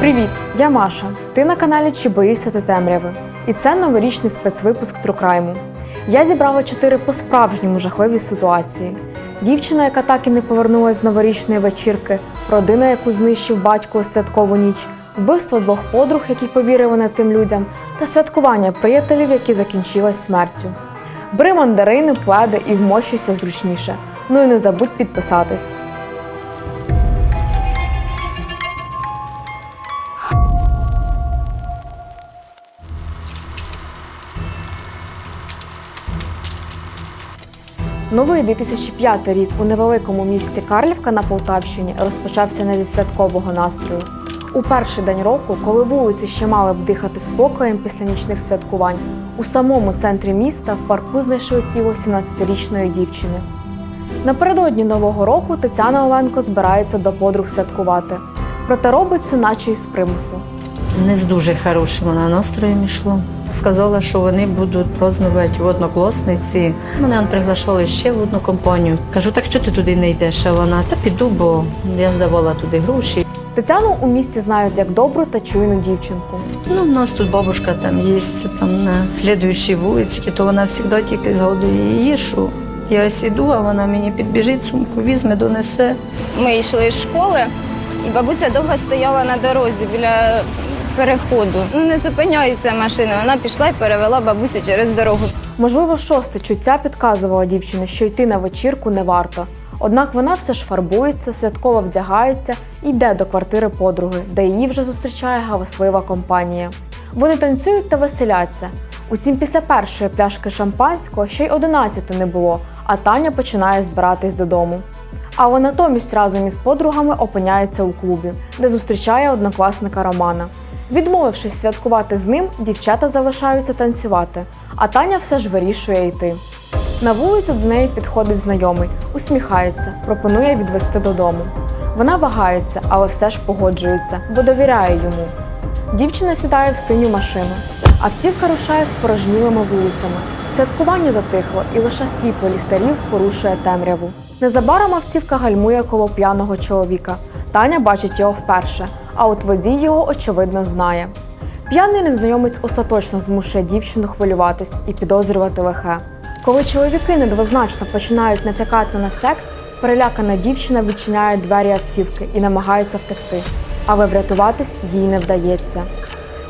Привіт, я Маша. Ти на каналі Чи боїшся ти темряви? І це новорічний спецвипуск Трукрайму. Я зібрала чотири по-справжньому жахливі ситуації. Дівчина, яка так і не повернулась з новорічної вечірки, родина, яку знищив батько у святкову ніч, вбивство двох подруг, які повірили не тим людям, та святкування приятелів, які закінчилось смертю. Бери мандарини, пледи і вмощуйся зручніше. Ну і не забудь підписатись. Новий 2005 рік у невеликому місті Карлівка на Полтавщині розпочався не зі святкового настрою. У перший день року, коли вулиці ще мали б дихати спокоєм після нічних святкувань, у самому центрі міста в парку знайшли тіло 17-річної дівчини. Напередодні нового року Тетяна Оленко збирається до подруг святкувати. Проте робить це наче із примусу. Не з дуже хорошим вона настроєм йшло. Сказала, що вони будуть празднувати в однокласниці. Мене он приглашали ще в одну компанію. Кажу, так що ти туди не йдеш? А вона та піду, бо я здавала туди гроші. Тетяну у місті знають як добру та чуйну дівчинку. Ну, у нас тут бабушка там є, там на слідуючій вулиці, то вона завжди тільки згадує її, що я ось іду, а вона мені підбіжить, сумку візьме, донесе. Ми йшли з школи, і бабуся довго стояла на дорозі біля переходу. Ну не зупиняється машина. Вона пішла і перевела бабусю через дорогу. Можливо, шосте чуття підказувало дівчині, що йти на вечірку не варто. Однак вона все ж фарбується, святково вдягається і йде до квартири подруги, де її вже зустрічає галаслива компанія. Вони танцюють та веселяться. Утім, після першої пляшки шампанського ще й одинадцяти не було, а Таня починає збиратись додому. Але натомість разом із подругами опиняється у клубі, де зустрічає однокласника Романа. Відмовившись святкувати з ним, дівчата залишаються танцювати, а Таня все ж вирішує йти. На вулицю до неї підходить знайомий, усміхається, пропонує відвести додому. Вона вагається, але все ж погоджується, бо довіряє йому. Дівчина сідає в синю машину. Автівка рушає спорожнілими вулицями. Святкування затихло, і лише світло ліхтарів порушує темряву. Незабаром автівка гальмує коло п'яного чоловіка. Таня бачить його вперше, а от водій його очевидно знає. П'яний незнайомець остаточно змушує дівчину хвилюватись і підозрювати лихе. Коли чоловіки недвозначно починають натякати на секс, перелякана дівчина відчиняє двері автівки і намагається втекти, але врятуватись їй не вдається.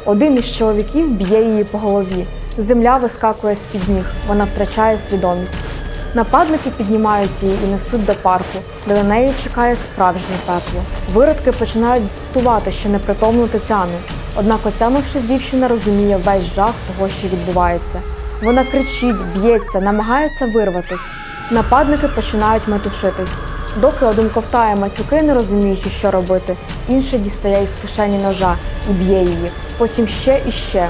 Один із чоловіків б'є її по голові. Земля вискакує з під ніг, вона втрачає свідомість. Нападники піднімають її і несуть до парку, де на неї чекає справжнє пекло. Виродки починають тувати ще непритомну Тетяну. Однак, отямившись, дівчина розуміє весь жах того, що відбувається. Вона кричить, б'ється, намагається вирватись. Нападники починають метушитись. Доки один ковтає мацюки, не розуміючи, що робити, інший дістає із кишені ножа і б'є її. Потім ще і ще.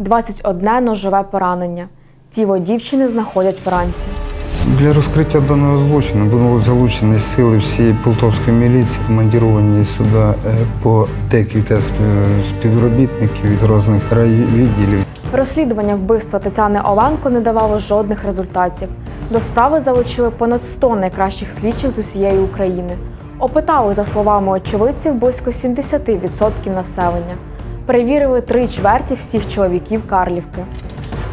21 ножове поранення. Тіло дівчини знаходять вранці. Для розкриття даного злочину було залучені сили всієї Полтавської міліції, командіровані сюди е, по декілька співробітників від різних райвідділів. Розслідування вбивства Тетяни Оленко не давало жодних результатів. До справи залучили понад 100 найкращих слідчих з усієї України. Опитали, за словами очевидців, близько 70% населення. Перевірили три чверті всіх чоловіків Карлівки.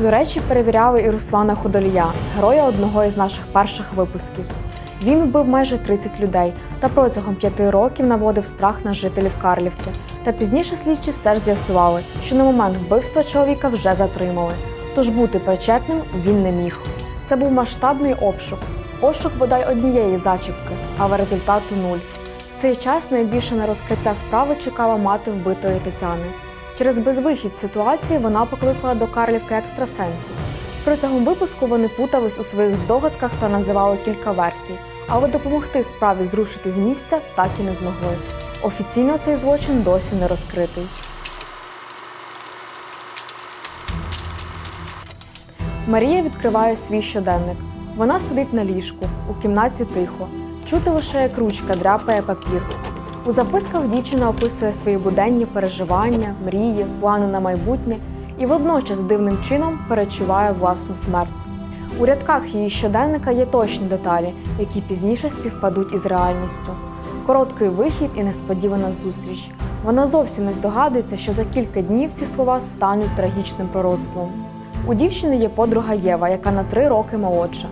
До речі, перевіряли і Руслана Худолія, героя одного із наших перших випусків. Він вбив майже 30 людей та протягом п'яти років наводив страх на жителів Карлівки. Та пізніше слідчі все ж з'ясували, що на момент вбивства чоловіка вже затримали. Тож бути причетним він не міг. Це був масштабний обшук, пошук бодай однієї зачіпки, але результату нуль. Цей час найбільше на розкриття справи чекала мати вбитої Тетяни. Через безвихідь ситуації вона покликала до Карлівки екстрасенсів. Протягом випуску вони путались у своїх здогадках та називали кілька версій, але допомогти справі зрушити з місця так і не змогли. Офіційно цей злочин досі не розкритий. Марія відкриває свій щоденник. Вона сидить на ліжку, у кімнаті тихо. Чути лише, як ручка дряпає папір. У записках дівчина описує свої буденні переживання, мрії, плани на майбутнє і водночас дивним чином перечуває власну смерть. У рядках її щоденника є точні деталі, які пізніше співпадуть із реальністю. Короткий вихід і несподівана зустріч. Вона зовсім не здогадується, що за кілька днів ці слова стануть трагічним пророцтвом. У дівчини є подруга Єва, яка на три роки молодша.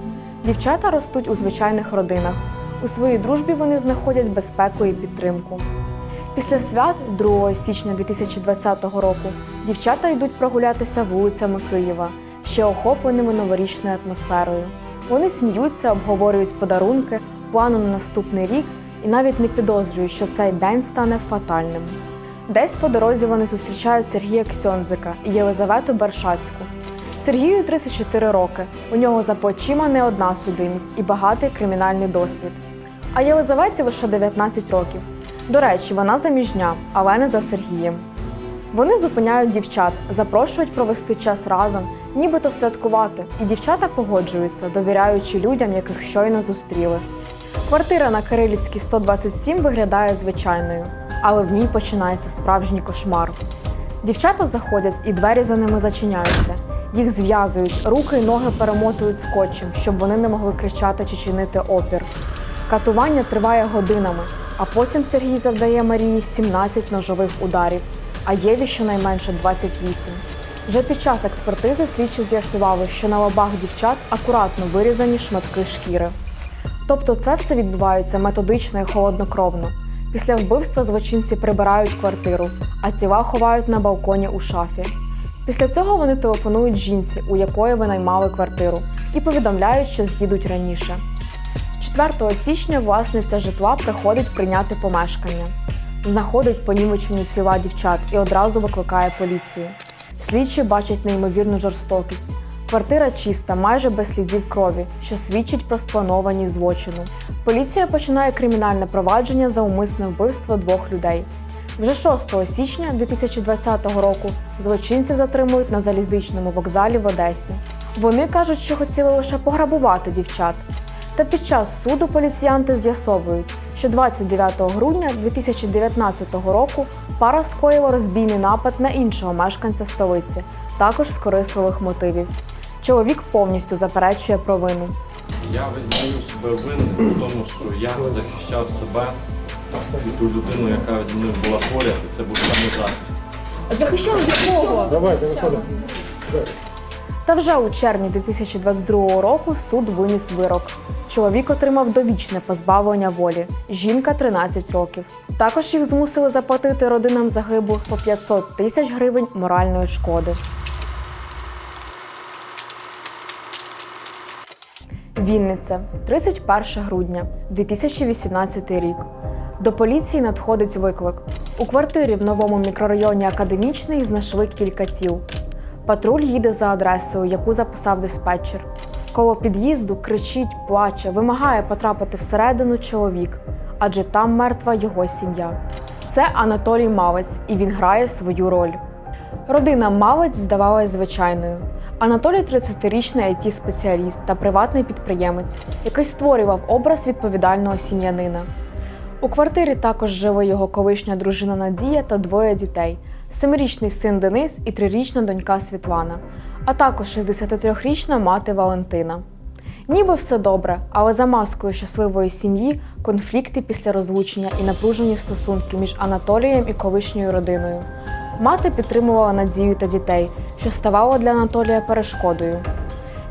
Дівчата ростуть у звичайних родинах. У своїй дружбі вони знаходять безпеку і підтримку. Після свят 2 січня 2020 року дівчата йдуть прогулятися вулицями Києва, ще охопленими новорічною атмосферою. Вони сміються, обговорюють подарунки, плани на наступний рік і навіть не підозрюють, що цей день стане фатальним. Десь по дорозі вони зустрічають Сергія Ксьонзика і Єлизавету Бершацьку. Сергію 34 роки. У нього за плечима не одна судимість і багатий кримінальний досвід. А Єлизаветі лише 19 років. До речі, вона заміжня, але не за Сергієм. Вони зупиняють дівчат, запрошують провести час разом, нібито святкувати, і дівчата погоджуються, довіряючи людям, яких щойно зустріли. Квартира на Кирилівській 127 виглядає звичайною, але в ній починається справжній кошмар. Дівчата заходять і двері за ними зачиняються. Їх зв'язують, руки й ноги перемотують скотчем, щоб вони не могли кричати чи чинити опір. Катування триває годинами, а потім Сергій завдає Марії 17 ножових ударів, а Єві щонайменше 28. Вже під час експертизи слідчі з'ясували, що на лобах дівчат акуратно вирізані шматки шкіри. Тобто це все відбувається методично і холоднокровно. Після вбивства злочинці прибирають квартиру, а тіла ховають на балконі у шафі. Після цього вони телефонують жінці, у якої винаймали квартиру, і повідомляють, що з'їдуть раніше. 4 січня власниця житла приходить прийняти помешкання, знаходить понівечені тіла дівчат і одразу викликає поліцію. Слідчі бачать неймовірну жорстокість. Квартира чиста, майже без слідів крові, що свідчить про спланованість злочину. Поліція починає кримінальне провадження за умисне вбивство двох людей. Вже 6 січня 2020 року злочинців затримують на залізничному вокзалі в Одесі. Вони кажуть, що хотіли лише пограбувати дівчат. Та під час суду поліціянти з'ясовують, що 29 грудня 2019 року пара скоїла розбійний напад на іншого мешканця столиці, також з корисливих мотивів. Чоловік повністю заперечує провину. Я визнаю себе винним тому, що я захищав себе і ту людину, яка зі мною була поряд, і це був саме захист. Та вже у червні 2022 року суд виніс вирок. Чоловік отримав довічне позбавлення волі, жінка 13 років. Також їх змусили заплатити родинам загиблих по 500 тисяч гривень моральної шкоди. Вінниця, 31 грудня, 2018 рік. До поліції надходить виклик. У квартирі в новому мікрорайоні Академічний знайшли кілька тіл. Патруль їде за адресою, яку записав диспетчер. Коло під'їзду кричить, плаче, вимагає потрапити всередину чоловік, адже там мертва його сім'я. Це Анатолій Малець, і він грає свою роль. Родина Малець здавалась звичайною. Анатолій 30-річний it спеціаліст та приватний підприємець, який створював образ відповідального сім'янина. У квартирі також жили його колишня дружина Надія та двоє дітей: семирічний син Денис і трирічна донька Світлана, а також 63-річна мати Валентина. Ніби все добре, але за маскою щасливої сім'ї конфлікти після розлучення і напружені стосунки між Анатолієм і колишньою родиною. Мати підтримувала Надію та дітей, що ставало для Анатолія перешкодою.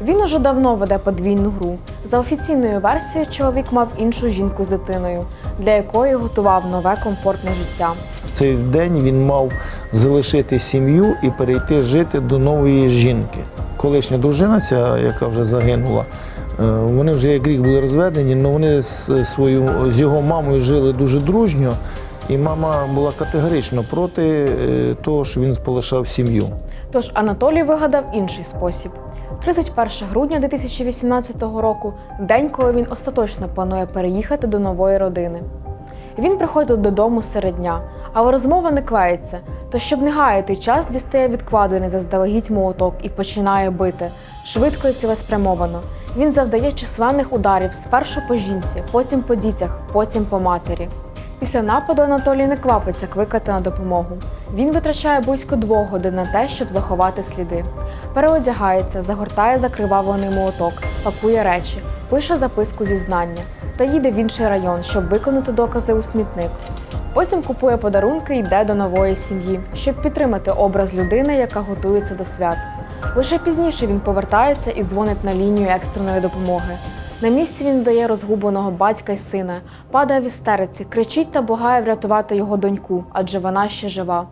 Він уже давно веде подвійну гру. За офіційною версією, чоловік мав іншу жінку з дитиною, для якої готував нове комфортне життя. Цей день він мав залишити сім'ю і перейти жити до нової жінки. Колишня дружина, ця, яка вже загинула, е, вони вже як рік були розведені, але вони з, свою, з його мамою жили дуже дружньо, і мама була категорично проти е, того, що він полишав сім'ю. Тож Анатолій вигадав інший спосіб. 31 грудня 2018 року день, коли він остаточно планує переїхати до нової родини. Він приходить додому серед дня, але розмова не клеїться. То, щоб не гаяти час, дістає відкладений заздалегідь молоток і починає бити швидко і цілеспрямовано. Він завдає численних ударів спершу по жінці, потім по дітях, потім по матері. Після нападу Анатолій не квапиться кликати на допомогу. Він витрачає близько двох годин на те, щоб заховати сліди. Переодягається, загортає закривавлений молоток, пакує речі, пише записку зізнання. та їде в інший район, щоб виконати докази у смітник. Потім купує подарунки і йде до нової сім'ї, щоб підтримати образ людини, яка готується до свят. Лише пізніше він повертається і дзвонить на лінію екстреної допомоги. На місці він дає розгубленого батька й сина, падає в істериці, кричить та благає врятувати його доньку, адже вона ще жива.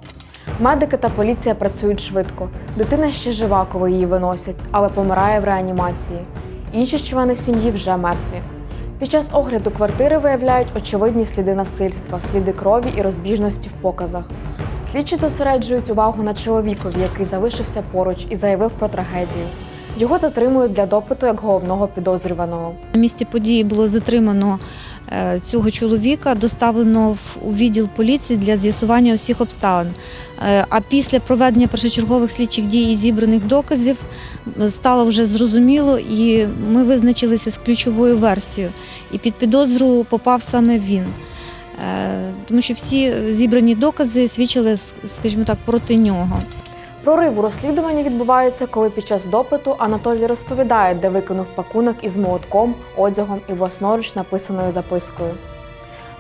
Медики та поліція працюють швидко. Дитина ще жива, коли її виносять, але помирає в реанімації. Інші члени сім'ї вже мертві. Під час огляду квартири виявляють очевидні сліди насильства, сліди крові і розбіжності в показах. Слідчі зосереджують увагу на чоловікові, який залишився поруч і заявив про трагедію. Його затримують для допиту як головного підозрюваного. На місці події було затримано е, цього чоловіка, доставлено у відділ поліції для з'ясування усіх обставин. Е, А після проведення першочергових слідчих дій і зібраних доказів е, стало вже зрозуміло, і ми визначилися з ключовою версією. І під підозру попав саме він. Тому що всі зібрані докази свідчили, скажімо так, проти нього. Прорив у розслідуванні відбувається, коли під час допиту Анатолій розповідає, де викинув пакунок із молотком, одягом і власноруч написаною запискою.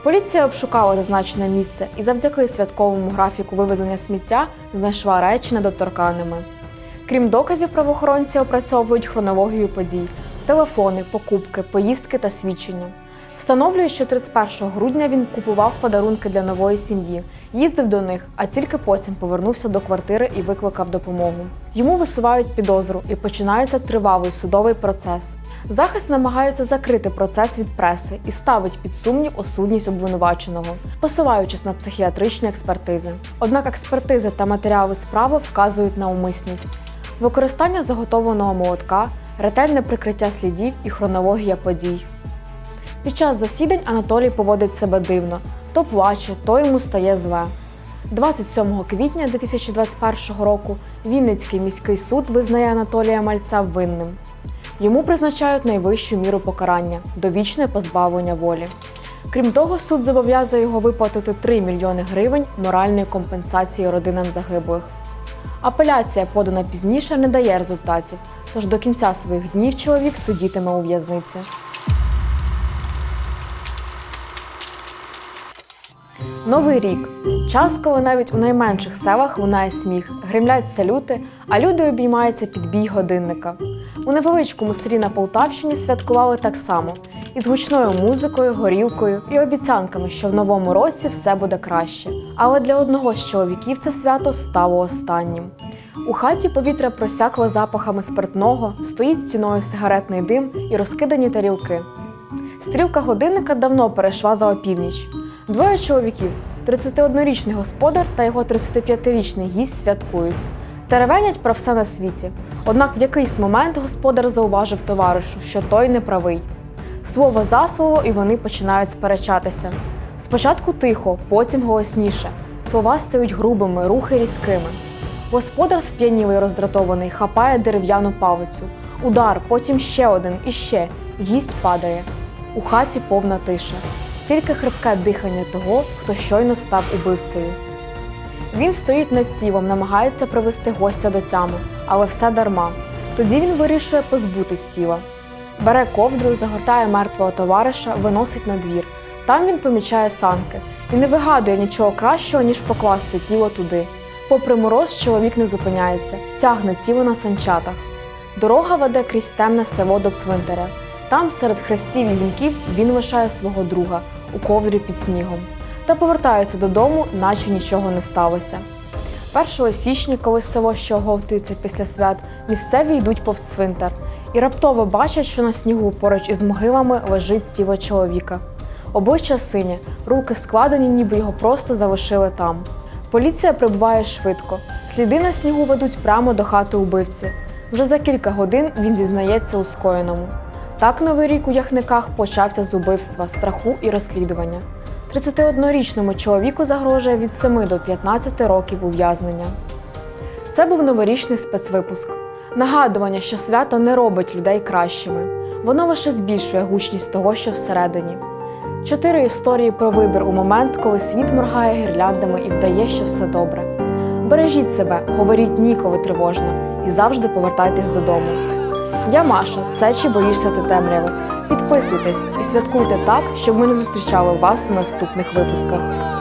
Поліція обшукала зазначене місце і завдяки святковому графіку вивезення сміття знайшла речі недоторканими. Крім доказів, правоохоронці опрацьовують хронологію подій, телефони, покупки, поїздки та свідчення. Встановлюють, що 31 грудня він купував подарунки для нової сім'ї, їздив до них, а тільки потім повернувся до квартири і викликав допомогу. Йому висувають підозру і починається тривалий судовий процес. Захист намагається закрити процес від преси і ставить під сумнів осудність обвинуваченого, посилаючись на психіатричні експертизи. Однак експертизи та матеріали справи вказують на умисність. Використання заготовленого молотка, ретельне прикриття слідів і хронологія подій. Під час засідань Анатолій поводить себе дивно: то плаче, то йому стає зле. 27 квітня 2021 року Вінницький міський суд визнає Анатолія Мальця винним. Йому призначають найвищу міру покарання довічне позбавлення волі. Крім того, суд зобов'язує його виплатити 3 мільйони гривень моральної компенсації родинам загиблих. Апеляція, подана пізніше, не дає результатів, тож до кінця своїх днів чоловік сидітиме у в'язниці. Новий рік час, коли навіть у найменших селах лунає сміх, гримлять салюти, а люди обіймаються під бій годинника. У невеличкому селі на Полтавщині святкували так само із гучною музикою, горілкою і обіцянками, що в новому році все буде краще. Але для одного з чоловіків це свято стало останнім. У хаті повітря просякло запахами спиртного, стоїть стіною сигаретний дим і розкидані тарілки. Стрілка годинника давно перейшла за опівніч. Двоє чоловіків 31-річний господар та його 35-річний гість святкують. Теревенять про все на світі. Однак в якийсь момент господар зауважив товаришу, що той не правий. Слово за слово, і вони починають сперечатися. Спочатку тихо, потім голосніше. Слова стають грубими, рухи різкими. Господар, сп'янілий роздратований, хапає дерев'яну палицю. Удар, потім ще один і ще. Гість падає. У хаті повна тиша. Тільки хрипке дихання того, хто щойно став убивцею. Він стоїть над тілом, намагається привести гостя до тями, але все дарма. Тоді він вирішує позбутись тіла. Бере ковдру, загортає мертвого товариша, виносить на двір. Там він помічає санки і не вигадує нічого кращого, ніж покласти тіло туди. Попри мороз, чоловік не зупиняється, тягне тіло на санчатах. Дорога веде крізь темне село до цвинтаря. Там, серед хрестів і вінків, він лишає свого друга у ковдрі під снігом та повертається додому, наче нічого не сталося. 1 січня, коли село ще оговтується після свят, місцеві йдуть повз цвинтар і раптово бачать, що на снігу поруч із могилами лежить тіло чоловіка. Обличчя синє, руки складені, ніби його просто залишили там. Поліція прибуває швидко. Сліди на снігу ведуть прямо до хати убивці. Вже за кілька годин він зізнається у скоєному. Так новий рік у яхниках почався з убивства, страху і розслідування. 31-річному чоловіку загрожує від 7 до 15 років ув'язнення. Це був новорічний спецвипуск. Нагадування, що свято не робить людей кращими. Воно лише збільшує гучність того, що всередині. Чотири історії про вибір у момент, коли світ моргає гірляндами і вдає, що все добре. Бережіть себе, говоріть ніколи тривожно і завжди повертайтесь додому. Я Маша, це чи боїшся ти темряви. Підписуйтесь і святкуйте так, щоб ми не зустрічали вас у наступних випусках.